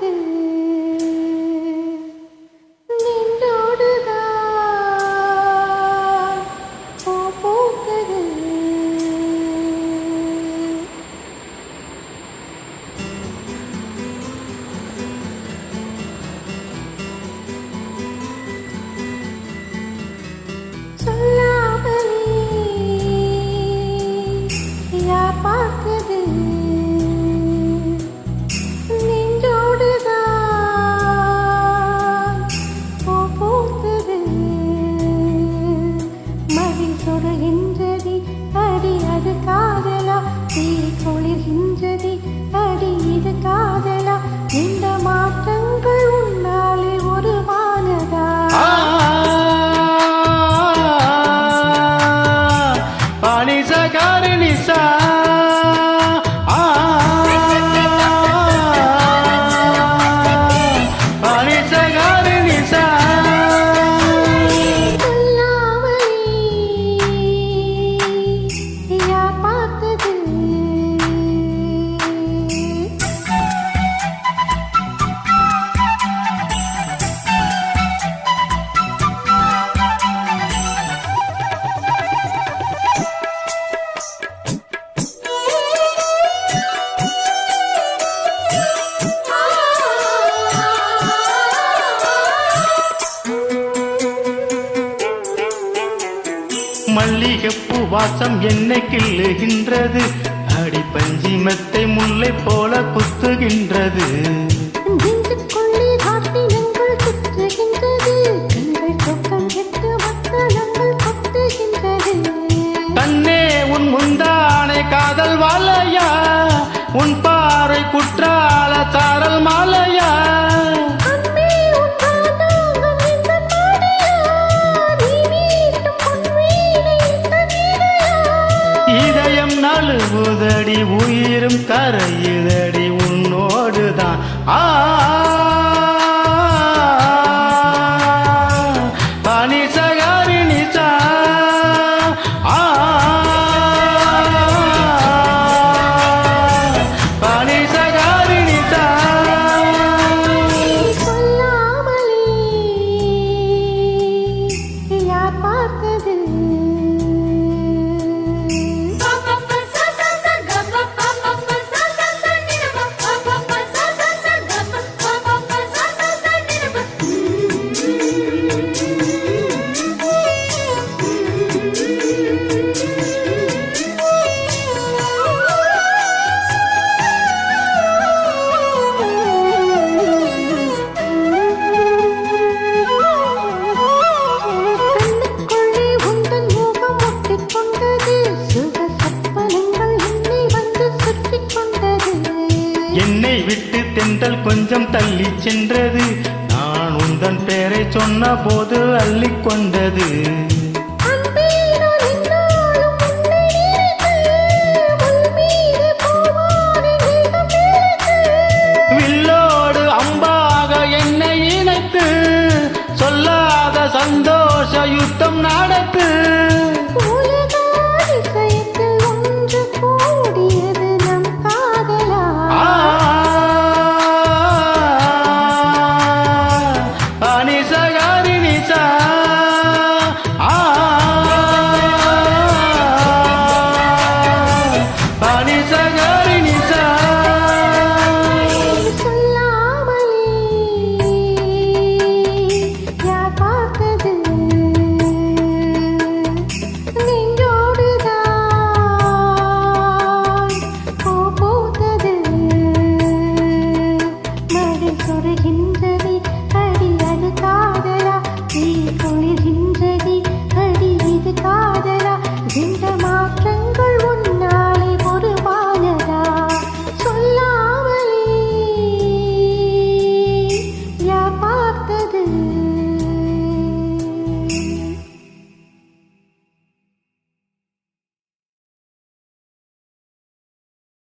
的 Carlisa. மல்லிகைப்பூ வாசம் என்னை கிள்ளுகின்றது. அடி பஞ்சிமத்தை முல்லை போல குத்துகின்றது. தன்னே உன் முந்தானை காதல் வாழையா? உன் பாறை குற்றால சாரல் மாலையா? போதடி உயிரும் கரையுதடி உன்னோடுதான். ஆ தென்றல் கொஞ்சம் தள்ளி சென்றது. நான் உந்தன் பேரை சொன்ன போது அள்ளிக்கொண்டது